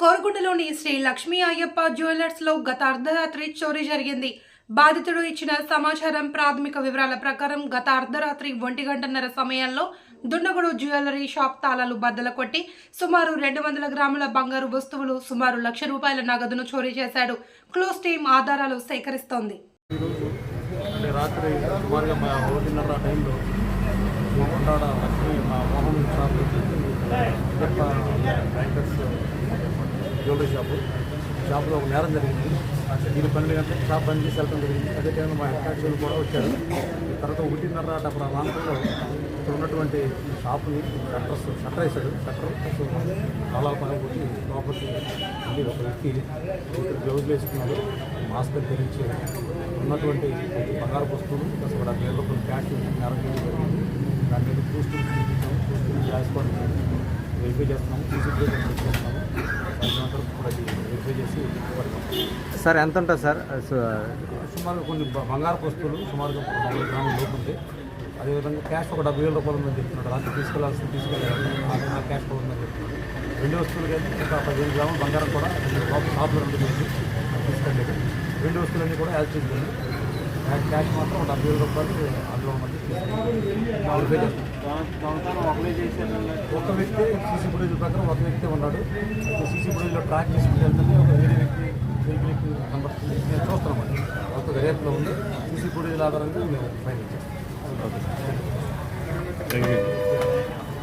కోరుకొండలోని శ్రీ లక్ష్మీ అయ్యప్ప జ్యువెలర్స్లో గత అర్ధరాత్రి చోరీ జరిగింది. బాధితుడు ఇచ్చిన సమాచారం ప్రాథమిక వివరాల ప్రకారం గత అర్ధరాత్రి ఒంటి గంటన్నర సమయంలో దున్నగుడు జ్యువెలరీ షాప్ తాళాలు బద్దలు కొట్టి సుమారు రెండు వందల గ్రాముల బంగారు వస్తువులు సుమారు లక్ష రూపాయల నగదును చోరీ చేశాడు. క్లోజ్ టీం ఆధారాలు సేకరిస్తోంది. రాత్రి సుమారుగా మా ఒకటిన్నర టైంలో మా Mohan shop bankers jewellery shop. షాపులో ఒక నేరం జరిగింది. దీని పన్నెండు గంటలకు షాప్ బంద్ చేసి వెళ్ళడం జరిగింది. అదే టైంలో మా హెడ్ కూడా వచ్చారు. తర్వాత ఒకటిన్నర అప్పుడు ఆ ప్రాంతంలో ఇక్కడ ఉన్నటువంటి షాపుని షట్టర్స్ షట్టర్ వేశాడు. షట్టర్ తాళాల పని కొట్టి లోపలికి వెళ్ళి ఒక వ్యక్తి ఇక్కడ గ్లౌజులు వేసుకున్నాడు. మాస్క్ ధరించి ఉన్నటువంటి బంగారు వస్తువులు అసలు కూడా వేల రూపాయలు క్యాష్ నేరం జరిగింది. దాని మీద పూస్తూ పూస్తూ రాసుకోవడం వెరిఫై చేస్తున్నాము. సీసీ చేస్తున్నాము సాయంత్రం కూడా అది వెరిఫై చేసి పడతాం సార్ ఎంత ఉంటుంది సార్? సుమారు కొన్ని బంగారు వస్తువులు సుమారుగా నలభై గ్రాముల లోపు అదేవిధంగా క్యాష్ ఒక డెబ్బై వేల రూపాయలు ఉందని చెప్తున్నాడు అది తీసుకెళ్ళాల్సి తీసుకెళ్ళాలి. ఆ క్యాష్ కూడా ఉందని చెప్తున్నాడు రెండు వస్తువులు కానీ ఒక పదిహేను గ్రాములు బంగారం కూడా లోపల షాప్లో ఉంటుంది తీసుకెళ్ళలేదు రెండు వస్తువులన్నీ కూడా యాడ్ చేసింది క్యాష్ మాత్రం ఒక డెబ్బై వేల రూపాయలు అందులో ఉన్నది వెరిఫై ఒక వ్యక్తి సీసీ ఫుటేజ్ ప్రకారం ఒక వ్యక్తి ఉన్నాడు. సీసీ ఫుటేజ్లో ట్రాక్ చేసుకుంటే వెళ్తుంది ఒక దర్యాప్తులో ఉంది. సీసీ ఫుటేజ్ ఆధారంగా మేము ఫైన్ చేస్తాం. యూ